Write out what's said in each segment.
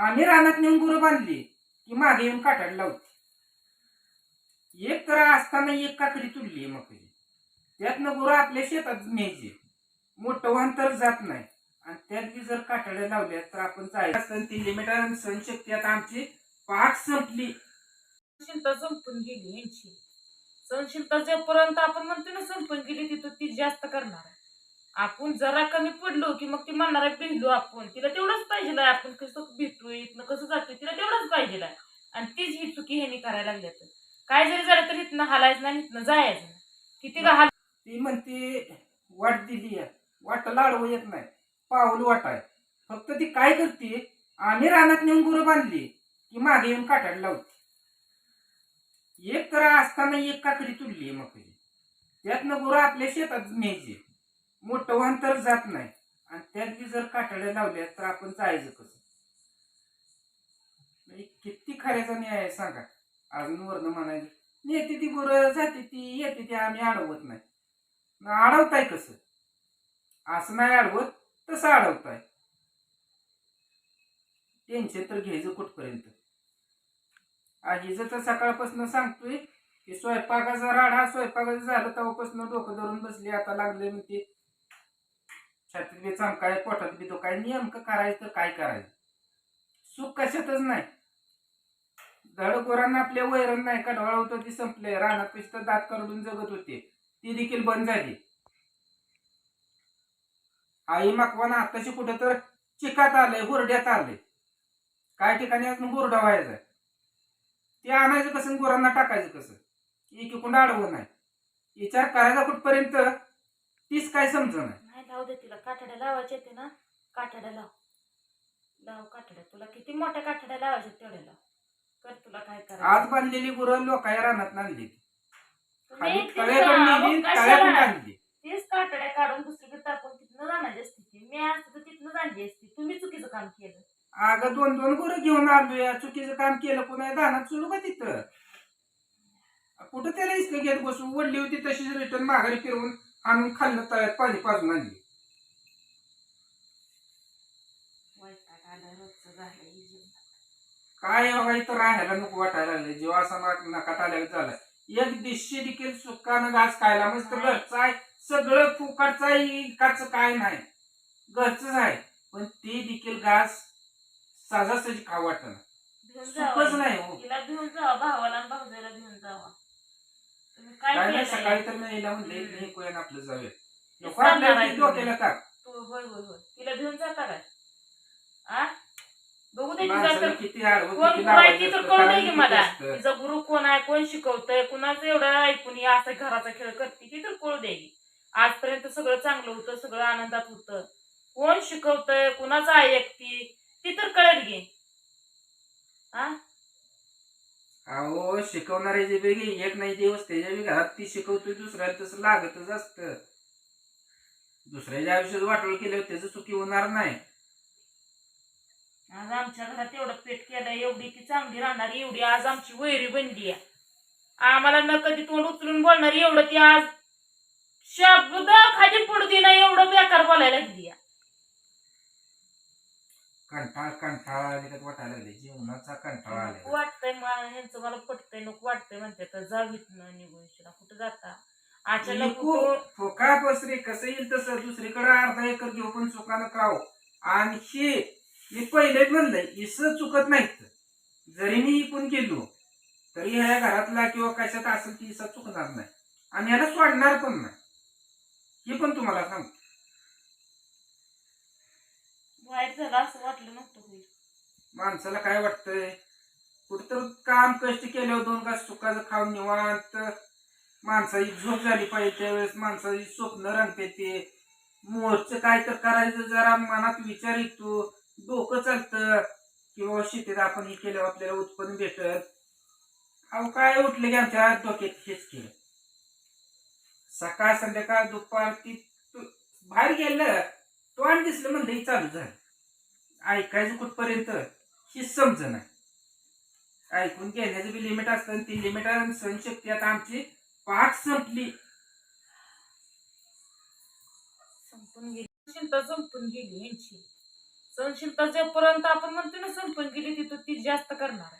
आम्ही रानात नेऊन गुरु बांधली की मागे येऊन काटाड लावते एक तर असताना एक काकडी तुडली मग त्यातनं गुरु आपल्या शेतात न्यायचे. मोठं वाहन तर जात नाही. आणि त्यात बी जर काटाड्या लावल्या तर आपण जायचं. असतं ती लिमिट सहनशक्ती आता आमची पाक संपली. सहनशीलता संपून गेली यांची. सहनशीलता जोपर्यंत आपण म्हणतो ना संपून गेली तिथं ती जास्त करणार आहे. आपण जरा कमी पडलो की मग ती म्हणणार भिजलो आपण. तिला तेवढंच पाहिजे आपण कसं भेटतोय इथनं कसं जातोय? तिला तेवढंच पाहिजे आणि तीच ही चुकी ह्यांनी करायला लागल्या तर काय जरी झालं तर इथनं हालायचं नाही इथनं जायचं. किती का हाल ती म्हणते वाट दिली आहे. वाट लाडवू येत नाही. पाऊल वाट आहे फक्त ती काय करते आम्ही रानात नेऊन गुरं बांधली की मागे येऊन काटायला लावते. एक तर असताना एक काकडी तुडली मग त्यातनं गुरं आपल्या शेतात न्यायची मोठं वाहन तर जात नाही. आणि त्यात जर काटाड्या लावल्या तर आपण जायचं कसं? म्हणजे किती खऱ्याचा न्याय आहे सांगा. अजून वर्ण म्हणायचं नेते ती गुरं जाते ती येते ती आम्ही अडवत नाही. अडवताय कसं? असं नाही अडवत तसं अडवताय. टेन्शन तर घ्यायचं कुठपर्यंत? आजीचं तर सकाळपासून सांगतोय की स्वयंपाकाचा राडा स्वयंपाकाचं झालं तेव्हापासून डोकं धरून बसली आता लागले म्हणते बी चमकाय पोटात बी तो काय नेमकं करायचं तर काय करायचं? सुख कशातच नाही. धड गोरांना आपले वैरण नाही कडवाळ होतं ती संपले रानात पिस्त दात करडून जगत होते. ती देखील बंद झाली. आई माकवाना आताशी कुठं तर चिकात आलंय हुरड्यात आलंय. काय ठिकाणी अजून गुरडा व्हायचा? ते आणायचं कसं गुरांना टाकायचं कसं? एक एकूण अडवं नाही. विचार करायचा कुठपर्यंत? तीच काय समज नाही नाही लावू दे तिला. काठड्या लावायच्या ते ना. काठड्या लाव. लाव काठड्या. तुला किती मोठ्या काठड्या लावायच्या तेवढ्या लाव. कर तुला काय आज करायचं बांधलेली गुरं लोकाया रानात आणली. खाली तुम्ही तळ्याकडून तिथं नेली कशाला? तळ्याकडून आणली. तेच काठड्या काढून दुसरीकडे टाकून तिथनं जाण्याची असते ती. मी असते तर तिथनं जाणली असती. तुम्ही चुकीचं काम केलं. अगं दोन दोन गुरं घेऊन आलोय. चुकीचं काम केलं. पुन्हा दानात सोडू का तिथं? कुठं त्याला इतकं घेत बसू? वडली होती तशीच रिटर्न माघारी फिरवून. आणून खाल्लं तळ्यात पाणी पाजून आणली. हे. काय बघा इथं राहायला नको वाटायला लागले जीव असा नाक- आल्या झाला एक दिवशी देखील सुकानं घास खायला मस्त घरचं आहे. सगळं फुकटचं आहे इकाचं काय नाही. घरचंच आहे. पण ते देखील घास साजासजी सुखच जावं. नाही हो. सकाळी तर मी यायला म्हणले हम्म. कोण आपलं जाऊया ते नको आहे डोक्याला तू होय होय होय. तिला घेऊन जाता काय? आ? बघू दे तिचा माणसाला तर किती आडवं, कोण किती गुरु आहे लावायचं ती तर असतं, कळू दे की मला. असतं. तिचा गुरु कोण आहे कोण शिकवतंय कुणाचं एवढं ऐकून या असं घराचा खेळ करते ती तर कळू दे. आजपर्यंत सगळं चांगलं होतं सगळं आनंदात होतं. कोण शिकवतंय कुणाचं ऐकती ती तर कळेल गे आ? अहो शिकवणारे जे वेगळी एक नाही दिवस त्याच्या बी घरात ती शिकवतोय दुसऱ्याला तसं लागतच असतं. दुसऱ्याच्या आयुष्यात वाटोळ केलं त्याचं चुकी होणार नाही. आज आमच्या घरात एवढं पेट केलं एवढी ती चांगली राहणार एवढी आज आमची वैरी बनली आहे. आम्हाला न कधी तोंड उचलून बोलणार एवढं ती आज शब्द खाली पडू दे ना एवढं बेकार बोलायला दिली कंटाळ कंटाळा आले वाटायला लागले. जीवनाचा कंटाळा नको आला वाटतंय मला ह्यांचं मला पटतंय नको वाटतंय म्हणते. तर जावीत न निघून शिरा कुठं जाता? अचानक कुठं? फोका बसरे कसं येईल तसं. दुसरीकडे अर्धा एकर घेऊ पण चुकानं खाऊ. आणि हे मी पहिले म्हणलंय इसं चुकत नाहीत. जरी मी इकून गेलो तरी ह्या घरातला किंवा कशात असेल ती इसा चुकणार नाही. आणि ह्याला सोडणार पण नाही. हे पण तुम्हाला सांगतो. वाईट झाला असं वाटलं नव्हतं होईल माणसाला काय वाटतंय? कुठतर काम कष्ट केल्यावर दोन का सुखाचं खाऊन निवांत. माणसाची झोप झाली पाहिजे त्यावेळेस माणसाची स्वप्न रंगते ते. मोरचं काय तर करायचं जरा मनात विचार येतो. डोकं चालतं. किंवा शेतीत आपण हे केल्यावर आपल्याला उत्पन्न भेटत अहो काय उठलं की आमच्या डोक्यात हेच केलं. सकाळ संध्याकाळ दुपार ती बाहेर गेलं तोंड दिसलं म्हणलं चालू झालं. ऐकायचं कुठपर्यंत? हे समज नाही. ऐकून घेण्याचं बी लिमिट असतं आणि ती लिमिट सहनशक्ती आता आमची पाक संपली. संपून गेली. सहनशीलता संपून गेली यांची. सहनशीलता जोपर्यंत आपण म्हणतो ना संपून गेली ती जास्त करणार आहे.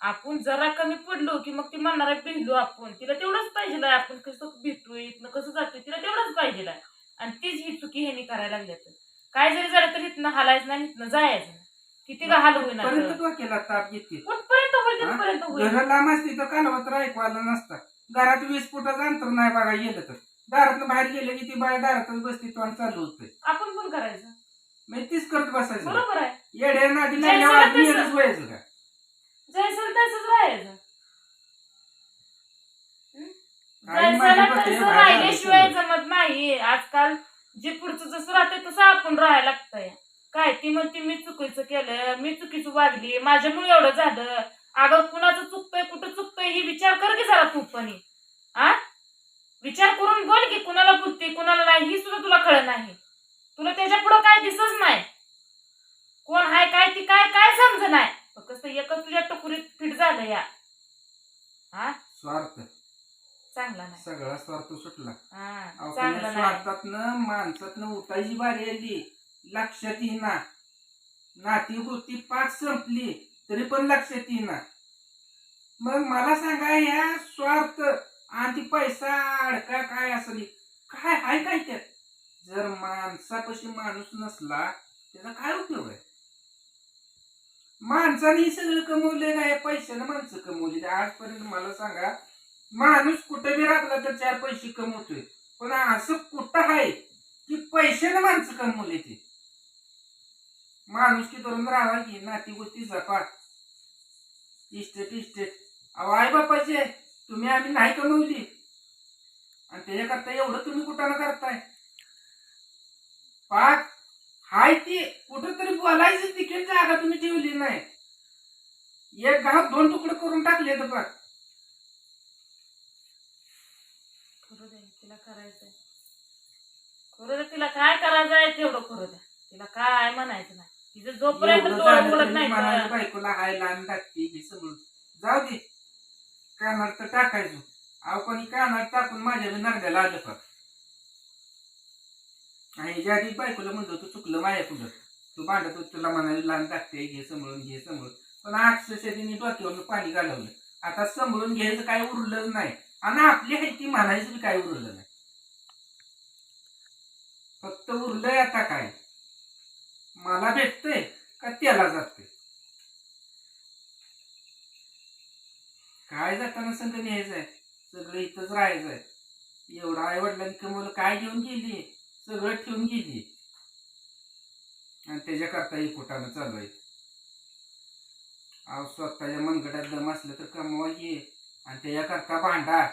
आपण जरा कमी पडलो की मग ती म्हणणार आहे आपण. तिला तेवढंच पाहिजे आपण कसं भेटू इथनं कसं जातोय तिला तेवढंच पाहिजे आणि तीच ही चुकी ह्यानी करायला लागली तर काय जरी झालं तर इथनं हालायचं नाही इथनं जायचं. नाही. किती का हाल होईना पर्यंत तर. डोक्याला ताप येते. कुठपर्यंत होईल? तिथपर्यंत होईल? घर लांब असते तर कालवत ऐकवायला नसता. घरात वीस फुटाचं अंतर नाही बघा गेलं तर. दारात बाहेर गेलं की ती बाय दारातच बसती तोंड चालू होतंय आपण पण करायचं. मग तीच करत बसायचं. बरोबर आहे. येड्या नादी लागल्यावर. येडच व्हायचं का? जायचं तसंच राहायचं. जायचं तसं बाहेर राहिल्याशिवाय. जमत नाही. आजकाल जे पुढचं जसं राहते तसं आपण राहायला लागतंय. काय ती म्हणते मी चुकीचं केलं मी चुकीचं वागली माझ्यामुळे एवढं झालं. अगं कुणाचं चुकतंय कुठं चुकतंय ही विचार कर की जरा तू पण. आ? विचार करून बोल की कुणाला पुरते कुणाला नाही ही सुद्धा तुला कळत नाही. तुला त्याच्या पुढं काय दिसत नाही. कोण हाय काय ती काय काय समज नाही. फक्त एकच तुझ्या टकुरीत फिट झालं या. हा स्वार्थ. चांगला नाही. सगळा स्वार्थ सुटला. हा चांगलं नाही. स्वार्थातनं माणसातनं उठायची बारी आली. लक्षात येईना. नाती गोष्टी पाक संपली तरी पण लक्षात येईना. मग मला सांगा या स्वार्थ आणि ती पैसा अडका काय असली? काय हाय काय त्यात? जर माणसापाशी माणूस नसला त्याचा काय उपयोग आहे? माणसाने सगळं कमवले काय पैशानं माणसं कमवली आजपर्यंत मला सांगा माणूस कुठे बी राखला तर चार पैसे कमवतोय. पण असं कुठं आहे की पैशाने माणसं कमवले ते. माणूस की धरून राहा की नाती गोष्टी जपा. इस्टेट इस्टेट अहो आई बापाचे तुम्ही आम्ही नाही कमवली. आणि त्याच्याकरता एवढं तुम्ही कुठं करताय? पाच हाय ती कुठंतरी तरी बोलायचं तिकीट जागा तुम्ही ठेवली नाही. एक गाव दोन तुकडे करून टाकले तर पाक करू दे तिला करायचंय. करू दे तिला काय करायचंय तेवढं करू द्या. तिला काय म्हणायचं नाही. तिचं जोपर्यंत एवढं डोळं झालं उघडत तरी नाही तर- बायकोला टाकते हे सगळं. जाऊ दे. कानात तर टाकायचो. अहो कोणी कानात टाकून माझ्या बी नरड्याला आलं का? आणि ज्या आधी बायकोला म्हणतो तू चुकलं माझ्याकडं तू भांडत होत तुला म्हणाली लहान टाकते घे समळून घे समळून पण अक्षरशः तिने डोक्यावर पाणी घालवलं. आता समळून घ्यायचं काय उरलंच नाही. आणि आपली आहे ती म्हणायचं बी काय उरलं नाही. फक्त उरलंय आता काय? मला भेटतंय का त्याला जाते काय जाताना संघ न्यायचंय? सगळं इथंच राहायचंय. एवढं आई वडिलांनी कमवलं काय घेऊन गेली? सगळं ठेवून गेली. आणि त्याच्याकरता ही कुटानं चालू आहे. अहो स्वतःच्या मनगटात दम असलं तर कमवा ये आणि त्याच्याकरता भांडा